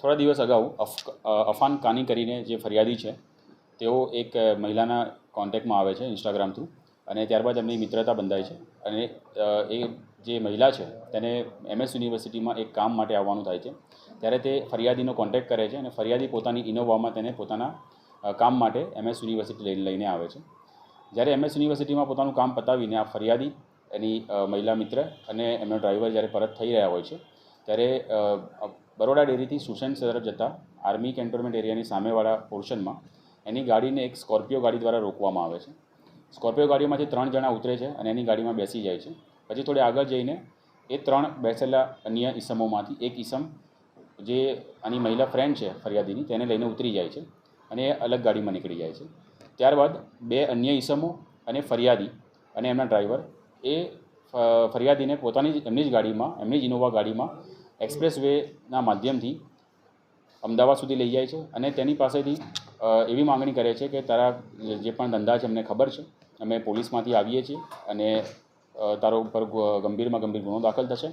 થોડા દિવસ અગાઉ અફ અફાન કાની કરીને જે ફરિયાદી છે, તેઓ એક મહિલાના કોન્ટેક્ટમાં આવે છે ઇન્સ્ટાગ્રામ થ્રુ અને ત્યારબાદ એમની મિત્રતા બંધાય છે અને એ જે મહિલા છે તેને એમએસ યુનિવર્સિટીમાં એક કામ માટે આવવાનું થાય છે. ત્યારે તે ફરિયાદીનો કોન્ટેક્ટ કરે છે અને ફરિયાદી પોતાની ઇનોવામાં તેને પોતાના કામ માટે એમએસ યુનિવર્સિટી લઈ- લઈને આવે છે. જ્યારે એમએસ યુનિવર્સિટીમાં પોતાનું કામ પતાવીને આ ફરિયાદી, એની મહિલા મિત્ર અને એમનો ડ્રાઈવર જ્યારે પરત થઈ રહ્યા હોય છે, ત્યારે બરોડા ડેરીથી સુસેન તરફ જતા આર્મી કેન્ટોનમેન્ટ એરિયાની સામેવાળા પોર્શનમાં એની ગાડીને એક સ્કોર્પિયો ગાડી દ્વારા રોકવામાં આવે છે. સ્કોર્પિયો ગાડીમાંથી ત્રણ જણા ઉતરે છે અને એની ગાડીમાં બેસી જાય છે. પછી થોડી આગળ જઈને એ ત્રણ બેસેલા અન્ય ઈસમોમાંથી એક ઈસમ જે આની મહિલા ફ્રેન્ડ છે ફરિયાદીની તેને લઈને ઉતરી જાય છે અને એ અલગ ગાડીમાં નીકળી જાય છે. ત્યારબાદ બે અન્ય ઈસમો અને ફરિયાદી અને એમના ડ્રાઈવર એ ફરિયાદીને પોતાની એમની જ ગાડીમાં, એમની જ ઇનોવા ગાડીમાં એક્સપ્રેસ વેના માધ્યમથી અમદાવાદ સુધી લઈ જાય છે અને તેની પાસેથી એવી માંગણી કરે છે કે તારા જે પણ ધંધા છે અમને ખબર છે. અમે પોલીસમાંથી આવીએ છીએ અને તારો ઉપર ગંભીરમાં ગંભીર ગુનો દાખલ થશે.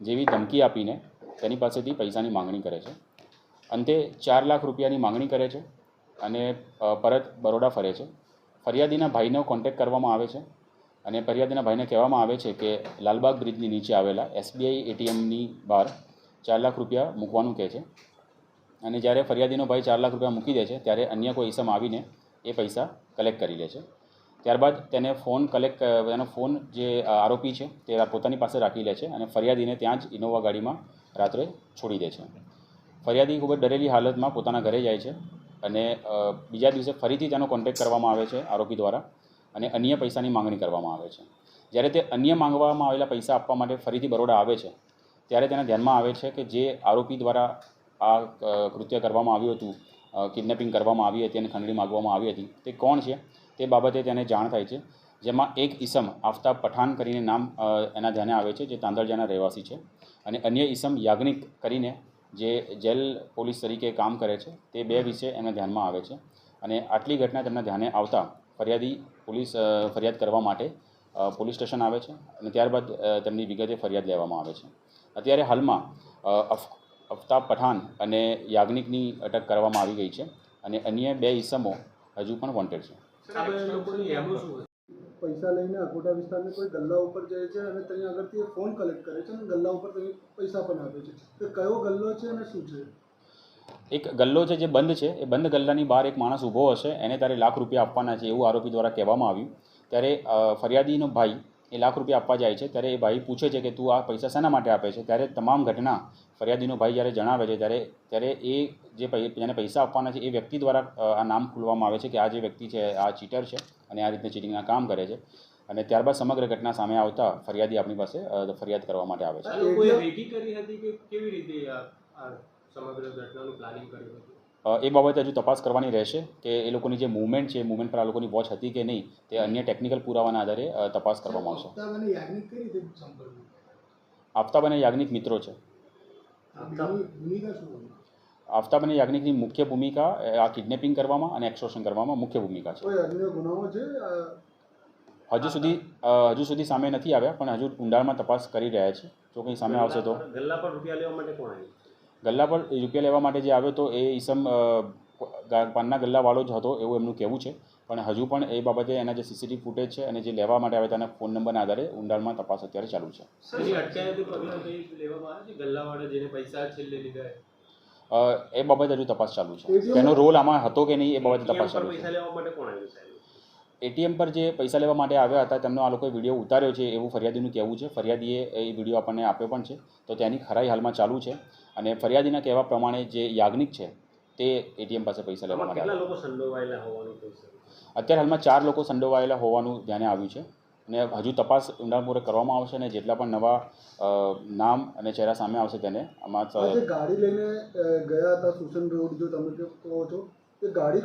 જેવી ધમકી આપીને તેની પાસેથી પૈસાની માંગણી કરે છે. અંતે ચાર લાખ રૂપિયાની માંગણી કરે છે અને પરત બરોડા ફરે છે. ફરિયાદીના ભાઈનો કોન્ટેક્ટ કરવામાં આવે છે અને ફરિયાદીના ભાઈને કહેવામાં આવે છે કે લાલબાગ બ્રિજની નીચે આવેલા એસબીઆઈ એટીએમની બહાર ચાર લાખ રૂપિયા મૂકવાનું કહે છે. અને જ્યારે ફરિયાદીનો ભાઈ ચાર લાખ રૂપિયા મૂકી દે છે, ત્યારે અન્ય કોઈ ઈસમ આવીને એ પૈસા કલેક્ટ કરી લે છે. ત્યારબાદ તેને ફોન કલેક્ટ એનો ફોન જે આરોપી છે, તે પોતાની પાસે રાખી લે છે અને ફરિયાદીને ત્યાં જ ઇનોવા ગાડીમાં રાત્રે છોડી દે છે. ફરિયાદી ખૂબ જ ડરેલી હાલતમાં પોતાના ઘરે જાય છે અને બીજા દિવસે ફરીથી તેનો કોન્ટેક્ટ કરવામાં આવે છે આરોપી દ્વારા અને અન્ય પૈસાની માંગણી કરવામાં આવે છે. જ્યારે તે અન્ય માંગવામાં આવેલા પૈસા આપવા માટે ફરીથી બરોડા આવે છે ત્યારે તેના ધ્યાનમાં આવે છે કે જે આરોપી દ્વારા આ કૃત્ય કરવામાં આવ્યું હતું કિડનેપિંગ કરવામાં આવી હતી અને ખંડણી માગવામાં આવી હતી, તે કોણ છે તે બાબતે તેને જાણ થાય છે. જેમાં એક ઈસમ આફતાબ પઠાણ કરીને નામ એના ધ્યાને આવે છે, જે તાંદળજાના રહેવાસી છે. અને અન્ય ઈસમ યાજ્ઞિક કરીને જે જેલ પોલીસ તરીકે કામ કરે છે, તે બે વિશે એના ધ્યાનમાં આવે છે. અને આટલી ઘટના તેમના ધ્યાને આવતા ફરિયાદી પોલીસ ફરિયાદ કરવા માટે પોલીસ સ્ટેશન આવે છે અને ત્યારબાદ તેમની વિગતે ફરિયાદ લેવામાં આવે છે. અત્યારે હાલમાં અફ અફતાબ પઠાણ અને યાજ્ઞિકની અટક કરવામાં આવી ગઈ છે અને અન્ય બે ઇસમો હજુ પણ વોન્ટેડ છે. પૈસા લઈને અકોટા વિસ્તારની કોઈ ગલ્લા ઉપર જાય છે અને ત્યાં આગળથી એ ફોન કલેક્ટ કરે છે અને ગલ્લા ઉપર તમે પૈસા પણ આપે છે. તો કયો ગલ્લો છે અને શું છે? એક ગલ્લો છે જે બંધ છે એ બંધ ગલ્લાની બહાર એક માણસ ઊભો હશે એને તારે લાખ રૂપિયા આપવાના છે એવું આરોપી દ્વારા કહેવામાં આવ્યું. ત્યારે ફરિયાદીનો ભાઈ એ લાખ રૂપિયા આપવા જાય છે, ત્યારે એ ભાઈ પૂછે છે કે તું આ પૈસા શેના માટે આપે છે? ત્યારે તમામ ઘટના ફરિયાદીનો ભાઈ જ્યારે જણાવે છે, ત્યારે ત્યારે એ જે જેને પૈસા આપવાના છે, એ વ્યક્તિ દ્વારા આ નામ ખુલવામાં આવે છે કે આ જે વ્યક્તિ છે, આ ચીટર છે અને આ રીતે ચીટિંગના કામ કરે છે. અને ત્યારબાદ સમગ્ર ઘટના સામે આવતા ફરિયાદી આપણી પાસે ફરિયાદ કરવા માટે આવે છે. કરી હતી કે કેવી રીતે સમગ્ર ઘટનાનું પ્લાનિંગ કર્યું હતું? એ બાબતે હજુ તપાસ કરવાની રહેશે કે એ લોકોની જે મૂવમેન્ટ છે મૂવમેન્ટ પર આ લોકોની વોચ હતી કે નહીં તે અન્ય ટેકનિકલ પુરાવાના આધારે તપાસ કરવામાં આવશે. આફતાબ અને યાજ્ઞિક મિત્રો છે. આફતાબ અને યાજ્ઞિકની મુખ્ય ભૂમિકા આ કિડનેપિંગ કરવામાં અને એક્સટોર્શન કરવામાં મુખ્ય ભૂમિકા છે. કોઈ અન્ય ગુનાઓ છે? આ હજુ સુધી હજુ સુધી સામે નથી આવ્યા પણ હજુ ઊંડાણમાં તપાસ કરી રહ્યા છે. જો કંઈ સામે આવશે તો. ગલ્લા પર રૂપિયા લેવા માટે કોણ આવ્યું? ગલ્લા પર રૂપિયા લેવા માટે જે આવ્યો તો એ ઈસમ પાનના ગલ્લાવાળો જ હતો એવું એમનું કહેવું છે. પણ હજુ પણ એ બાબતે એના જે સીસીટીવી ફૂટેજ છે અને જે લેવા માટે આવ્યા તેના ફોન નંબરના આધારે ઊંડાણમાં તપાસ અત્યારે ચાલુ છે. આવે એ? બાબતે હજુ તપાસ ચાલુ છે. તેનો રોલ આમાં હતો કે નહીં એ બાબતે તપાસ ચાલુ છે. પૈસા લેવા માટે કોણ આવ્યું સાહેબ? એટીએમ પર જે પૈસા લેવા માટે આવ્યા હતા તેમનો આ લોકોએ વીડિયો ઉતાર્યો છે એવું ફરિયાદીનું કહેવું છે. ફરિયાદીએ એ વીડિયો આપણને આપ્યો પણ છે. તો તેની ખરાઈ હાલમાં ચાલુ છે. અને ફરિયાદીના કહેવા પ્રમાણે જે યાજ્ઞિક છે તે એટીએમ પાસે પૈસા લેવા માટે અત્યારે હાલમાં ચાર લોકો સંડોવાયેલા હોવાનું ધ્યાને આવ્યું છે અને હજુ તપાસ ઊંડાણપૂર્વક કરવામાં આવશે અને જેટલા પણ નવા નામ અને ચહેરા સામે આવશે તેને આમાં ગાડી લઈને ગયા હતા સુસન રોડ જો તમે કહો છો તે ગાડી